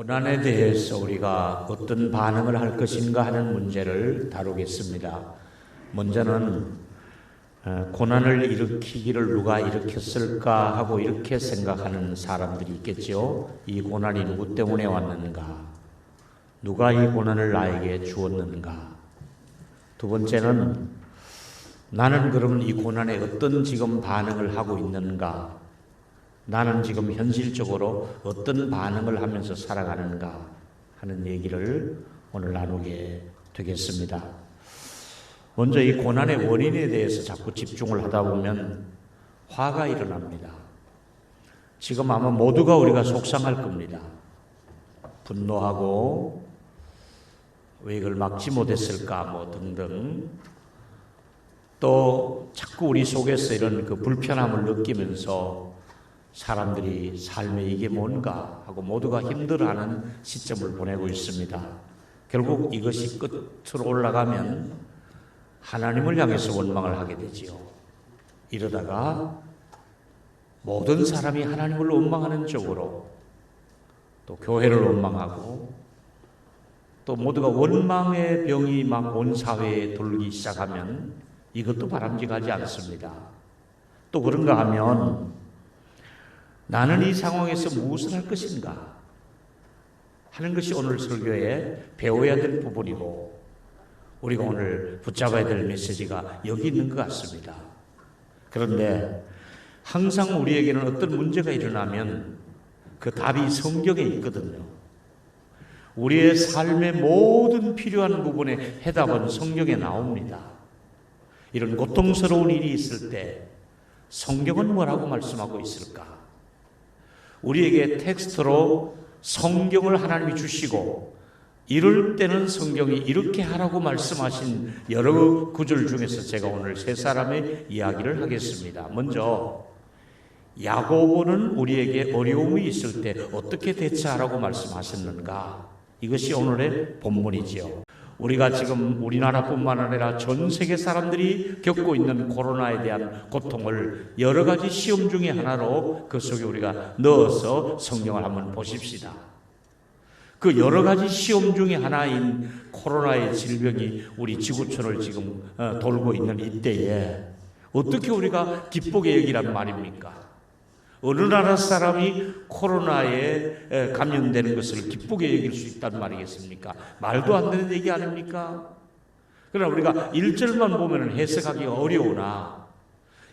고난에 대해서 우리가 어떤 반응을 할 것인가 하는 문제를 다루겠습니다. 먼저는 어, 고난을 일으키기를 누가 일으켰을까 하고 이렇게 생각하는 사람들이 있겠죠. 이 고난이 누구 때문에 왔는가? 누가 이 고난을 나에게 주었는가? 두 번째는 나는 그러면 이 고난에 어떤 지금 반응을 하고 있는가? 나는 지금 현실적으로 어떤 반응을 하면서 살아가는가 하는 얘기를 오늘 나누게 되겠습니다. 먼저 이 고난의 원인에 대해서 자꾸 집중을 하다 보면 화가 일어납니다. 지금 아마 모두가 우리가 속상할 겁니다. 분노하고 왜 이걸 막지 못했을까 뭐 등등 또 자꾸 우리 속에서 이런 그 불편함을 느끼면서 사람들이 삶에 이게 뭔가 하고 모두가 힘들어하는 시점을 보내고 있습니다. 결국 이것이 끝으로 올라가면 하나님을 향해서 원망을 하게 되지요. 이러다가 모든 사람이 하나님을 원망하는 쪽으로 또 교회를 원망하고 또 모두가 원망의 병이 막 온 사회에 돌기 시작하면 이것도 바람직하지 않습니다. 또 그런가 하면 나는 이 상황에서 무엇을 할 것인가 하는 것이 오늘 설교에 배워야 될 부분이고 우리가 오늘 붙잡아야 될 메시지가 여기 있는 것 같습니다. 그런데 항상 우리에게는 어떤 문제가 일어나면 그 답이 성경에 있거든요. 우리의 삶의 모든 필요한 부분의 해답은 성경에 나옵니다. 이런 고통스러운 일이 있을 때 성경은 뭐라고 말씀하고 있을까? 우리에게 텍스트로 성경을 하나님이 주시고 이럴 때는 성경이 이렇게 하라고 말씀하신 여러 구절 중에서 제가 오늘 세 사람의 이야기를 하겠습니다. 먼저 야고보는 우리에게 어려움이 있을 때 어떻게 대처하라고 말씀하셨는가? 이것이 오늘의 본문이지요. 우리가 지금 우리나라뿐만 아니라 전 세계 사람들이 겪고 있는 코로나에 대한 고통을 여러 가지 시험 중에 하나로 그 속에 우리가 넣어서 성경을 한번 보십시다. 그 여러 가지 시험 중에 하나인 코로나의 질병이 우리 지구촌을 지금 어, 돌고 있는 이때에 어떻게 우리가 기쁘게 여기란 말입니까? 어느 나라 사람이 코로나에 감염되는 것을 기쁘게 여길 수 있단 말이겠습니까? 말도 안 되는 얘기 아닙니까? 그러나 우리가 1절만 보면 해석하기 어려우나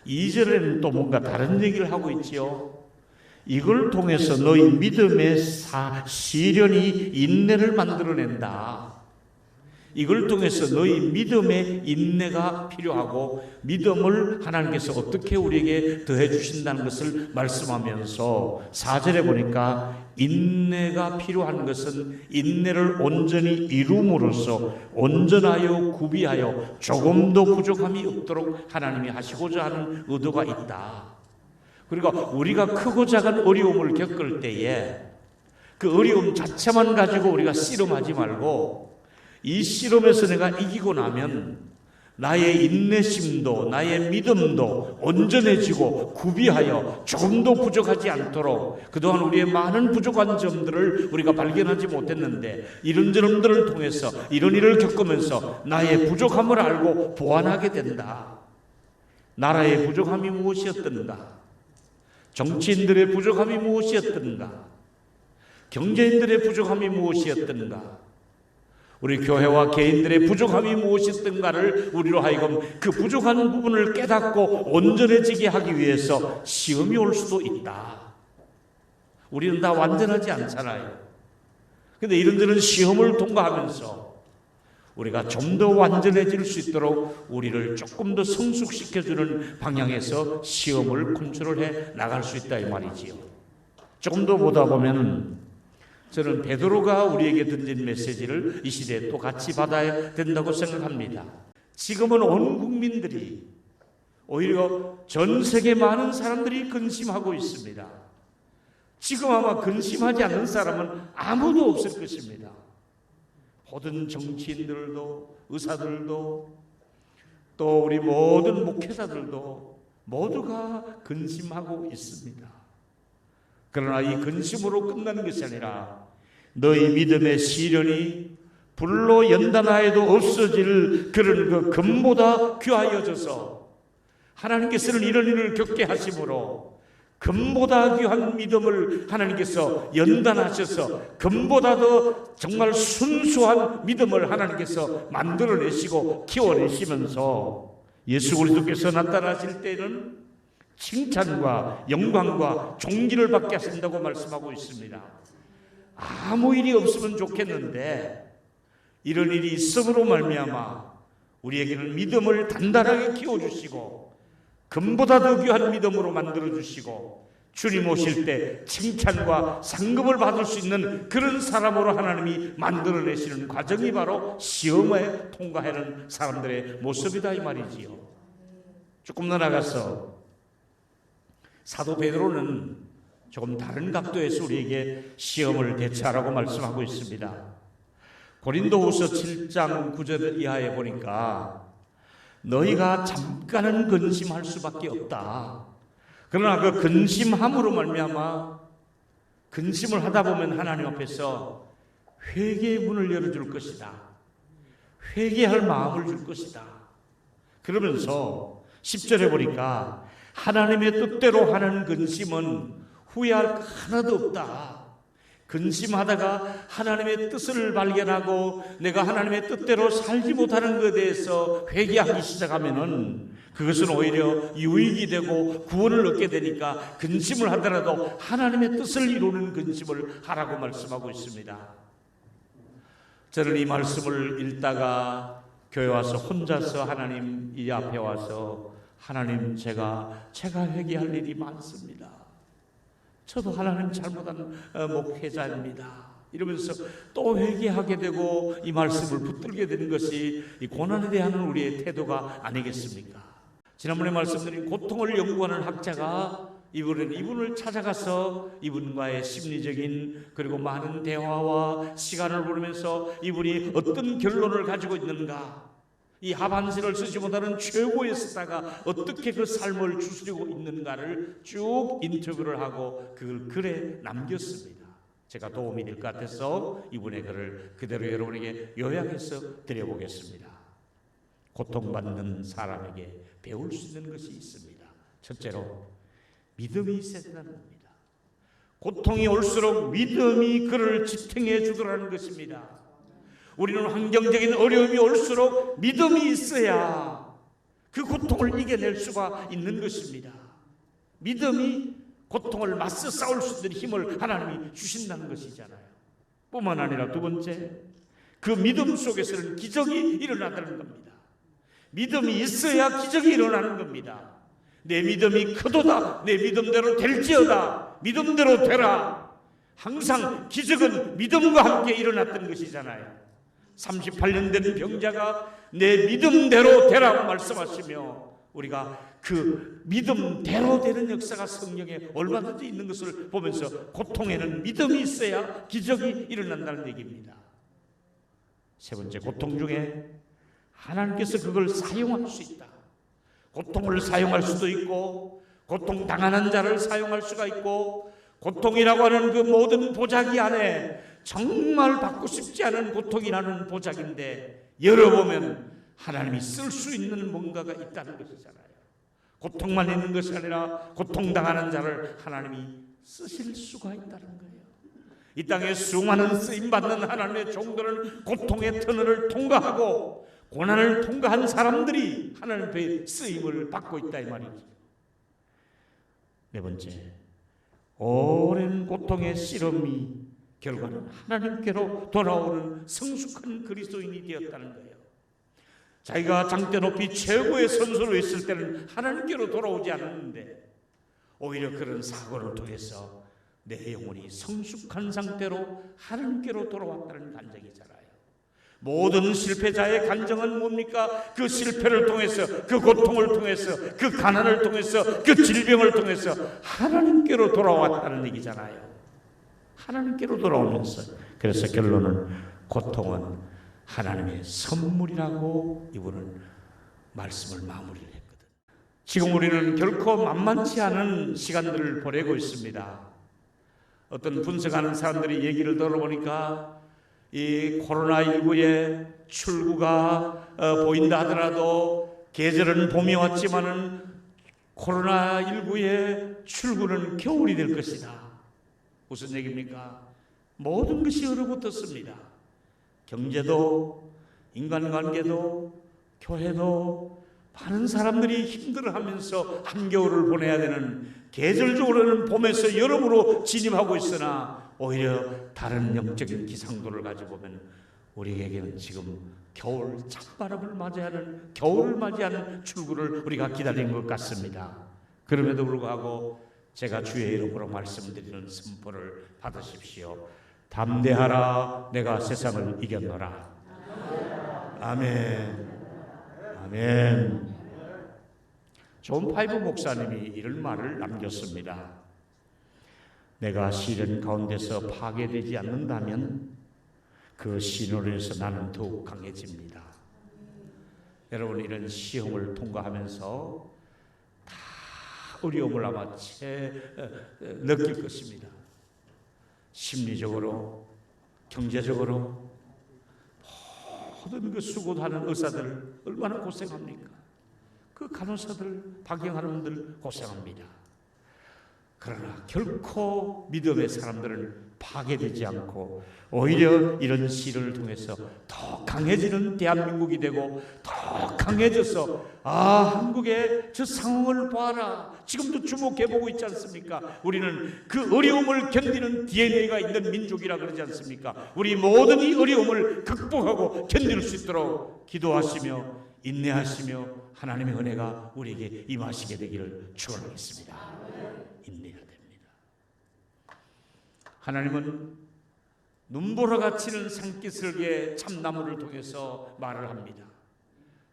2절에는 또 뭔가 다른 얘기를 하고 있지요. 이걸 통해서 너희 믿음의 사, 시련이 인내를 만들어낸다. 이걸 통해서 너희 믿음의 인내가 필요하고 믿음을 하나님께서 어떻게 우리에게 더해 주신다는 것을 말씀하면서 사절에 보니까 인내가 필요한 것은 인내를 온전히 이룸으로써 온전하여 구비하여 조금도 부족함이 없도록 하나님이 하시고자 하는 의도가 있다. 그러니까 우리가 크고 작은 어려움을 겪을 때에 그 어려움 자체만 가지고 우리가 씨름하지 말고 이 실험에서 내가 이기고 나면 나의 인내심도 나의 믿음도 온전해지고 구비하여 조금도 부족하지 않도록 그동안 우리의 많은 부족한 점들을 우리가 발견하지 못했는데 이런 점들을 통해서 이런 일을 겪으면서 나의 부족함을 알고 보완하게 된다. 나라의 부족함이 무엇이었던가? 정치인들의 부족함이 무엇이었던가? 경제인들의 부족함이 무엇이었던가? 우리 교회와 개인들의 부족함이 무엇이었던가를 우리로 하여금 그 부족한 부분을 깨닫고 온전해지게 하기 위해서 시험이 올 수도 있다. 우리는 다 완전하지 않잖아요. 근데 이런들은 시험을 통과하면서 우리가 좀 더 완전해질 수 있도록 우리를 조금 더 성숙시켜주는 방향에서 시험을 컨트롤해 나갈 수 있다 이 말이지요. 조금 더 보다 보면 저는 베드로가 우리에게 던진 메시지를 이 시대에 또 같이 받아야 된다고 생각합니다. 지금은 온 국민들이 오히려 전 세계 많은 사람들이 근심하고 있습니다. 지금 아마 근심하지 않는 사람은 아무도 없을 것입니다. 모든 정치인들도 의사들도 또 우리 모든 목회자들도 모두가 근심하고 있습니다. 그러나 이 근심으로 끝나는 것이 아니라 너희 믿음의 시련이 불로 연단하여도 없어질 그런 그 금보다 귀하여져서 하나님께서는 이런 일을 겪게 하심으로 금보다 귀한 믿음을 하나님께서 연단하셔서 금보다 더 정말 순수한 믿음을 하나님께서 만들어내시고 키워내시면서 예수 그리스도께서 나타나실 때는 칭찬과 영광과 존귀를 받게 하신다고 말씀하고 있습니다. 아무 일이 없으면 좋겠는데 이런 일이 있음으로 말미암아 우리에게는 믿음을 단단하게 키워 주시고 금보다 더 귀한 믿음으로 만들어 주시고 주님 오실 때 칭찬과 상급을 받을 수 있는 그런 사람으로 하나님이 만들어내시는 과정이 바로 시험에 통과하는 사람들의 모습이다 이 말이지요. 조금 더 나가서 사도 베드로는 조금 다른 각도에서 우리에게 시험을 대처하라고 말씀하고 있습니다. 고린도후서 7장 9절 이하에 보니까 너희가 잠깐은 근심할 수밖에 없다. 그러나 그 근심함으로 말미암아 근심을 하다 보면 하나님 앞에서 회개의 문을 열어줄 것이다. 회개할 마음을 줄 것이다. 그러면서 10절에 보니까 하나님의 뜻대로 하는 근심은 후회할 거 하나도 없다. 근심하다가 하나님의 뜻을 발견하고 내가 하나님의 뜻대로 살지 못하는 것에 대해서 회개하기 시작하면은 그것은 오히려 유익이 되고 구원을 얻게 되니까 근심을 하더라도 하나님의 뜻을 이루는 근심을 하라고 말씀하고 있습니다. 저는 이 말씀을 읽다가 교회 와서 혼자서 하나님 이 앞에 와서 하나님 제가 제가 회개할 일이 많습니다. 저도 하나님 잘못한 어, 목회자입니다. 이러면서 또 회개하게 되고 이 말씀을 붙들게 되는 것이 이 고난에 대한 우리의 태도가 아니겠습니까? 지난번에 말씀드린 고통을 연구하는 학자가 이분은 이분을 찾아가서 이분과의 심리적인 그리고 많은 대화와 시간을 보내면서 이분이 어떤 결론을 가지고 있는가 이 하반신을 쓰지 못하는 최고의 스타가 어떻게 그 삶을 추스리고 있는가를 쭉 인터뷰를 하고 그걸 글에 남겼습니다. 제가 도움이 될 것 같아서 이분의 글을 그대로 여러분에게 요약해서 드려보겠습니다. 고통받는 사람에게 배울 수 있는 것이 있습니다. 첫째로 믿음이 된다는 겁니다. 고통이 올수록 믿음이 그를 지탱해 주더라는 것입니다. 우리는 환경적인 어려움이 올수록 믿음이 있어야 그 고통을 이겨낼 수가 있는 것입니다. 믿음이 고통을 맞서 싸울 수 있는 힘을 하나님이 주신다는 것이잖아요. 뿐만 아니라 두 번째, 그 믿음 속에서는 기적이 일어나는 겁니다. 믿음이 있어야 기적이 일어나는 겁니다. 내 믿음이 크도다. 내 믿음대로 될지어다. 믿음대로 되라. 항상 기적은 믿음과 함께 일어났던 것이잖아요. 38년 된 병자가 내 믿음대로 되라고 말씀하시며 우리가 그 믿음대로 되는 역사가 성령에 얼마든지 있는 것을 보면서 고통에는 믿음이 있어야 기적이 일어난다는 얘기입니다. 세 번째 고통 중에 하나님께서 그걸 사용할 수 있다. 고통을 사용할 수도 있고 고통 당하는 자를 사용할 수가 있고 고통이라고 하는 그 모든 보자기 안에 정말 받고 싶지 않은 고통이라는 보자기인데 열어보면 하나님이 쓸 수 있는 뭔가가 있다는 것이잖아요. 고통만 있는 것이 아니라 고통당하는 자를 하나님이 쓰실 수가 있다는 거예요. 이 땅에 수많은 쓰임받는 하나님의 종들은 고통의 터널을 통과하고 고난을 통과한 사람들이 하나님의 쓰임을 받고 있다 이 말이죠. 네 번째, 오랜 고통의 씨름이 결과는 하나님께로 돌아오는 성숙한 그리스도인이 되었다는 거예요. 자기가 장대 높이 최고의 선수로 있을 때는 하나님께로 돌아오지 않았는데 오히려 그런 사고를 통해서 내 영혼이 성숙한 상태로 하나님께로 돌아왔다는 간증이잖아요. 모든 실패자의 간증은 뭡니까? 그 실패를 통해서, 그 고통을 통해서, 그 가난을 통해서, 그 질병을 통해서 하나님께로 돌아왔다는 얘기잖아요. 하나님께로 돌아오면서 그래서 결론은 고통은 하나님의 선물이라고 이분은 말씀을 마무리를 했거든. 지금 우리는 결코 만만치 않은 시간들을 보내고 있습니다. 어떤 분석하는 사람들이 얘기를 들어보니까 이 코로나19의 출구가 어, 보인다 하더라도 계절은 봄이 왔지만은 코로나19의 출구는 겨울이 될 것이다. 무슨 얘기입니까? 모든 것이 얼어붙었습니다. 경제도, 인간관계도, 교회도 많은 사람들이 힘들어하면서 한겨울을 보내야 되는 계절적으로는 봄에서 여름으로 진입하고 있으나 오히려 다른 영적인 기상도를 가지고 보면 우리에게는 지금 겨울 찬바람을 맞이하는 겨울을 맞이하는 출구를 우리가 기다리는 것 같습니다. 그럼에도 불구하고 제가 주의 이름으로 말씀드리는 선포를 받으십시오. 담대하라 내가 세상을 이겼노라. 아멘. 아멘. 존 파이브 목사님이 이런 말을 남겼습니다. 내가 시련 가운데서 파괴되지 않는다면 그 신호로 해서 나는 더욱 강해집니다. 여러분 이런 시험을 통과하면서 다 어려움을 아마 채 어, 어, 느낄 것입니다. 심리적으로, 경제적으로 모든 그 수고하는 의사들 얼마나 고생합니까? 그 간호사들, 박영하는 들 고생합니다. 그러나 결코 믿음의 사람들은 파괴되지 않고 오히려 이런 시를 통해서 더 강해지는 대한민국이 되고 더 강해져서 아 한국의 저 상황을 봐라 지금도 주목해 보고 있지 않습니까? 우리는 그 어려움을 견디는 DNA가 있는 민족이라 그러지 않습니까? 우리 모든 이 어려움을 극복하고 견딜 수 있도록 기도하시며 인내하시며 하나님의 은혜가 우리에게 임하시게 되기를 축원하겠습니다. 됩니다. 하나님은 눈보라 같이는 산기슭의 참나무를 통해서 말을 합니다.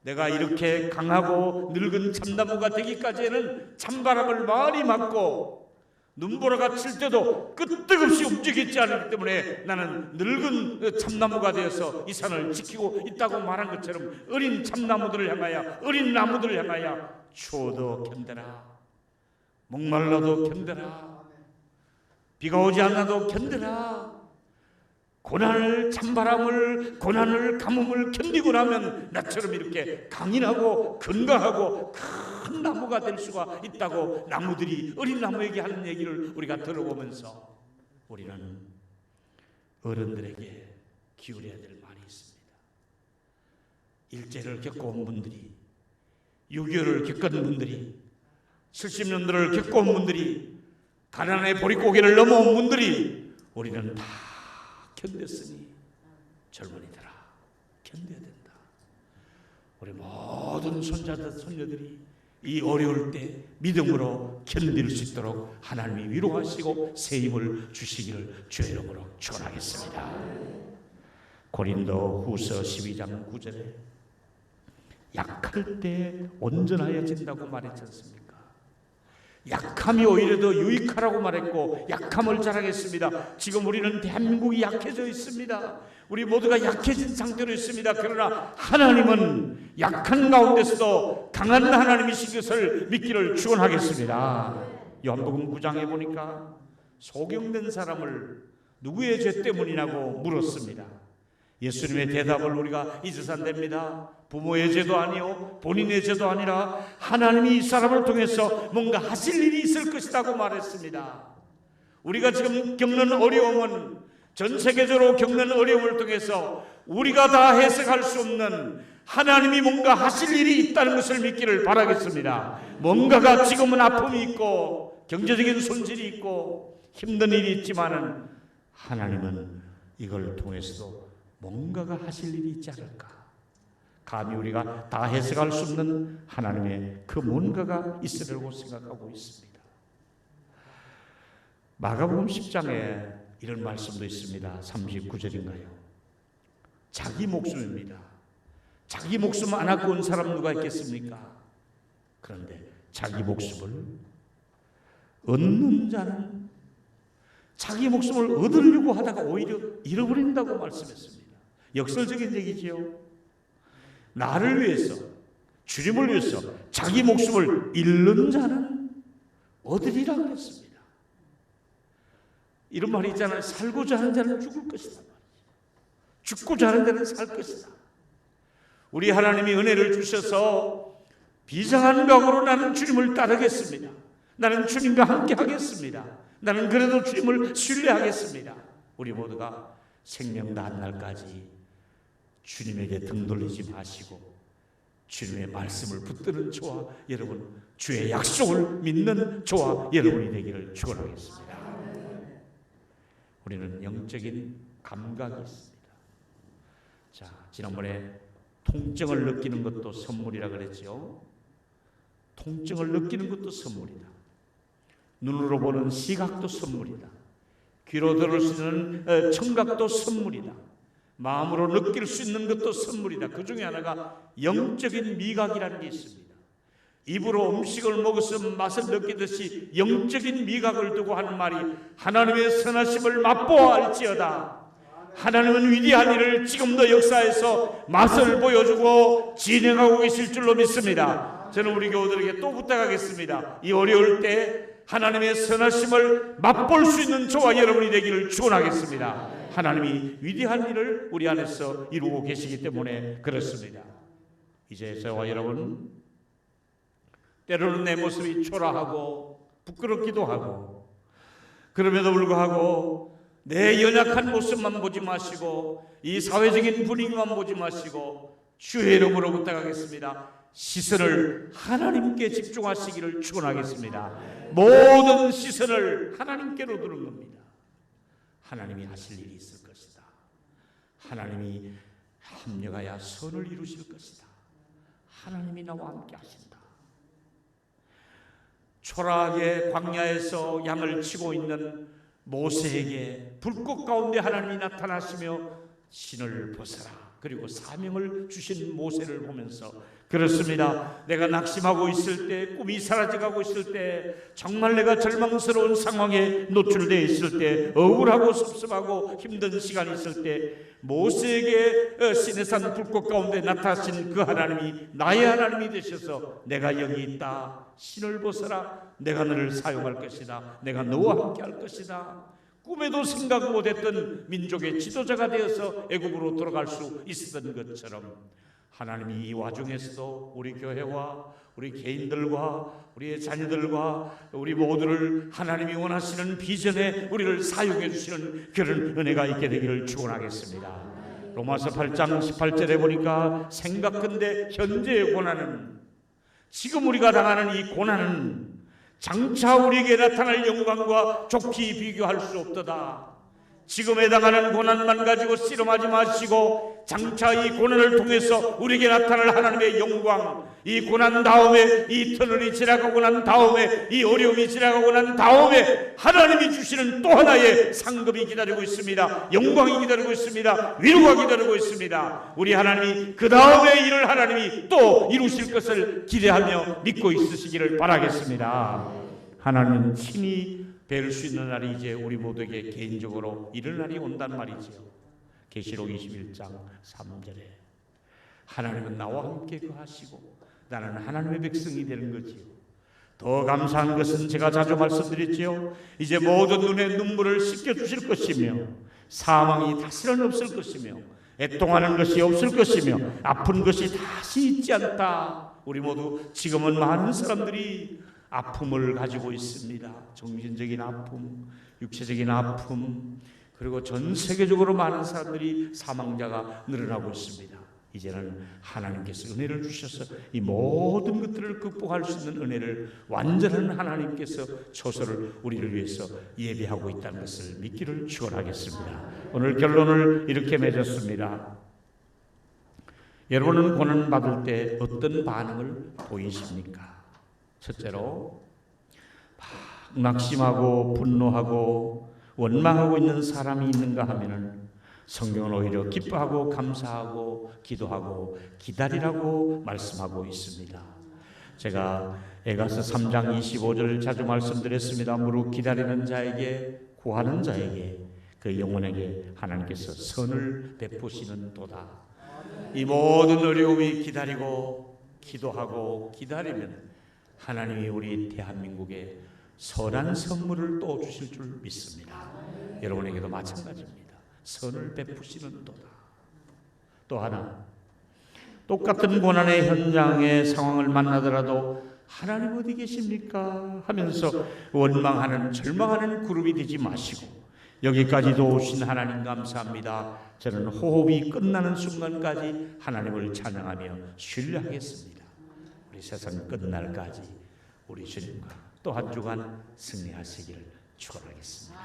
내가 이렇게 강하고 늙은 참나무가 되기까지는 찬바람을 많이 맞고 눈보라가 칠 때도 끄떡없이 움직이지 않기 때문에 나는 늙은 참나무가 되어서 이 산을 지키고 있다고 말한 것처럼 어린 참나무들을 향하여 어린 나무들을 향하여 추워도 견뎌라 목말라도 견뎌라 비가 오지 않아도 견뎌라 고난을 찬바람을 고난을 가뭄을 견디고 나면 나처럼 이렇게 강인하고 건강하고 큰 나무가 될 수가 있다고 나무들이 어린 나무에게 하는 얘기를 우리가 들어보면서 우리는 어른들에게 기울여야 될 말이 있습니다. 일제를 겪어온 분들이 6.25를 겪은 분들이 70년대를 겪어온 분들이 가난의 보릿고개를 넘어온 분들이 우리는 다 견뎠으니 젊은이들아 견뎌야 된다. 우리 모든 손자들 손녀들이 이 어려울 때 믿음으로 견딜 수 있도록 하나님이 위로하시고 새 힘을 주시기를 주의 이름으로 축원하겠습니다. 고린도 후서 12장 9절에 약할 때 온전하여진다고 말했지 않습니까? 약함이 오히려 더 유익하라고 말했고 약함을 자랑했습니다. 지금 우리는 대한민국이 약해져 있습니다. 우리 모두가 약해진 상태로 있습니다. 그러나 하나님은 약한 가운데서도 강한 하나님이신 것을 믿기를 축원하겠습니다. 요한복음 9장에 보니까 소경된 사람을 누구의 죄 때문이냐고 물었습니다. 예수님의 대답을 우리가 안 됩니다. 부모의 죄도 아니요, 본인의 죄도 아니라 하나님이 이 사람을 통해서 뭔가 하실 일이 있을 것이라고 말했습니다. 우리가 지금 겪는 어려움은 전 세계적으로 겪는 어려움을 통해서 우리가 다 해석할 수 없는 하나님이 뭔가 하실 일이 있다는 것을 믿기를 바라겠습니다. 뭔가가 지금은 아픔이 있고 경제적인 손실이 있고 힘든 일이 있지만은 하나님은 이걸 통해서도 뭔가가 하실 일이 있지 않을까? 감히 우리가 다 해석할 수 없는 하나님의 그 뭔가가 있으려고 생각하고 있습니다. 마가복음 10장에 이런 말씀도 있습니다. 39절인가요? 자기 목숨입니다. 자기 목숨 안 갖고 온 사람 누가 있겠습니까? 그런데 자기 목숨을 얻는 자는 자기 목숨을 얻으려고 하다가 오히려 잃어버린다고 말씀했습니다. 역설적인 얘기지요. 나를 위해서, 주님을 위해서 자기 목숨을 잃는 자는 얻으리라 그랬습니다. 이런 말이 있잖아요. 살고자 하는 자는 죽을 것이다. 죽고자 하는 자는 살 것이다. 우리 하나님이 은혜를 주셔서 비상한 각오로 나는 주님을 따르겠습니다. 나는 주님과 함께 하겠습니다. 나는 그래도 주님을 신뢰하겠습니다. 우리 모두가 생명 다한 날까지 주님에게 등 돌리지 마시고 주님의 말씀을 붙드는 저와 여러분 주의 약속을 믿는 저와 여러분이 되기를 축원하겠습니다. 우리는 영적인 감각이 있습니다. 자, 지난번에 통증을 느끼는 것도 선물이라 그랬죠. 통증을 느끼는 것도 선물이다. 눈으로 보는 시각도 선물이다. 귀로 들을 수 있는 어, 청각도 선물이다. 마음으로 느낄 수 있는 것도 선물이다. 그 중에 하나가 영적인 미각이라는 게 있습니다. 입으로 음식을 먹어서 맛을 느끼듯이 영적인 미각을 두고 하는 말이 하나님의 선하심을 맛보아 알지어다. 하나님은 위대한 일을 지금도 역사에서 맛을 보여주고 진행하고 계실 줄로 믿습니다. 저는 우리 교우들에게 또 부탁하겠습니다. 이 어려울 때 하나님의 선하심을 맛볼 수 있는 저와 여러분이 되기를 축원하겠습니다. 하나님이 위대한 일을 우리 안에서 이루고 계시기 때문에 그렇습니다. 이제 저와 여러분 때로는 내 모습이 초라하고 부끄럽기도 하고 그럼에도 불구하고 내 연약한 모습만 보지 마시고 이 사회적인 분위기만 보지 마시고 주의 이름으로 부탁하겠습니다. 시선을 하나님께 집중하시기를 축원하겠습니다. 모든 시선을 하나님께로 두는 겁니다. 하나님이 하실 일이 있을 것이다. 하나님이 합력하여 선을 이루실 것이다. 하나님이 나와 함께 하신다. 초라하게 광야에서 양을 치고 있는 모세에게 불꽃 가운데 하나님이 나타나시며 신을 벗어라. 그리고 사명을 주신 모세를 보면서 그렇습니다. 내가 낙심하고 있을 때, 꿈이 사라져가고 있을 때, 정말 내가 절망스러운 상황에 노출되어 있을 때, 억울하고 섭섭하고 힘든 시간이 있을 때, 모세에게 어, 시내산 불꽃 가운데 나타나신 그 하나님이 나의 하나님이 되셔서 내가 여기 있다. 신을 벗어라. 내가 너를 사용할 것이다. 내가 너와 함께 할 것이다. 꿈에도 생각 못했던 민족의 지도자가 되어서 애굽으로 돌아갈 수 있었던 것처럼 하나님이 이 와중에서도 우리 교회와 우리 개인들과 우리의 자녀들과 우리 모두를 하나님이 원하시는 비전에 우리를 사용해 주시는 그런 은혜가 있게 되기를 축원하겠습니다. 로마서 8장 18절에 보니까 생각건대 현재의 고난은 지금 우리가 당하는 이 고난은 장차 우리에게 나타날 영광과 좋게 비교할 수 없도다. 지금 해당하는 고난만 가지고 씨름하지 마시고 장차 이 고난을 통해서 우리에게 나타날 하나님의 영광 이 고난 다음에 이 터널이 지나가고 난 다음에 이 어려움이 지나가고 난 다음에 하나님이 주시는 또 하나의 상급이 기다리고 있습니다. 영광이 기다리고 있습니다. 위로가 기다리고 있습니다. 우리 하나님이 그 다음에 일을 하나님이 또 이루실 것을 기대하며 믿고 있으시기를 바라겠습니다. 하나님은 친히 뵐 수 있는 날이 이제 우리 모두에게 개인적으로 이런 날이 온단 말이지요. 계시록 21장 3절에 하나님은 나와 함께 거하시고 나는 하나님의 백성이 되는 거지요. 더 감사한 것은 제가 자주 말씀드렸지요. 이제 모든 눈의 눈물을 씻겨 주실 것이며 사망이 다시는 없을 것이며 애통하는 것이 없을 것이며 아픈 것이 다시 있지 않다. 우리 모두 지금은 많은 사람들이 아픔을 가지고 있습니다. 정신적인 아픔, 육체적인 아픔, 그리고 전 세계적으로 많은 사람들이 사망자가 늘어나고 있습니다. 이제는 하나님께서 은혜를 주셔서 이 모든 것들을 극복할 수 있는 은혜를 완전한 하나님께서 처소를 우리를 위해서 예비하고 있다는 것을 믿기를 축원하겠습니다. 오늘 결론을 이렇게 맺었습니다. 여러분은 고난 받을 때 어떤 반응을 보이십니까? 첫째로 막 낙심하고 분노하고 원망하고 있는 사람이 있는가 하면은 성경은 오히려 기뻐하고 감사하고 기도하고 기다리라고 말씀하고 있습니다. 제가 에가서 3장 25절 자주 말씀드렸습니다. 무릇 기다리는 자에게 구하는 자에게 그 영혼에게 하나님께서 선을 베푸시는 도다. 이 모든 어려움이 기다리고 기도하고 기다리면 하나님이 우리 대한민국에 선한 선물을 또 주실 줄 믿습니다. 여러분에게도 마찬가지입니다. 선을 베푸시는 도다. 또 하나 똑같은 고난의 현장의 상황을 만나더라도 하나님 어디 계십니까? 하면서 원망하는 절망하는 그룹이 되지 마시고 여기까지도 오신 하나님 감사합니다. 저는 호흡이 끝나는 순간까지 하나님을 찬양하며 신뢰하겠습니다. 우리 세상 끝날까지 우리 주님과 또 한 주간 승리하시기를 축원하겠습니다.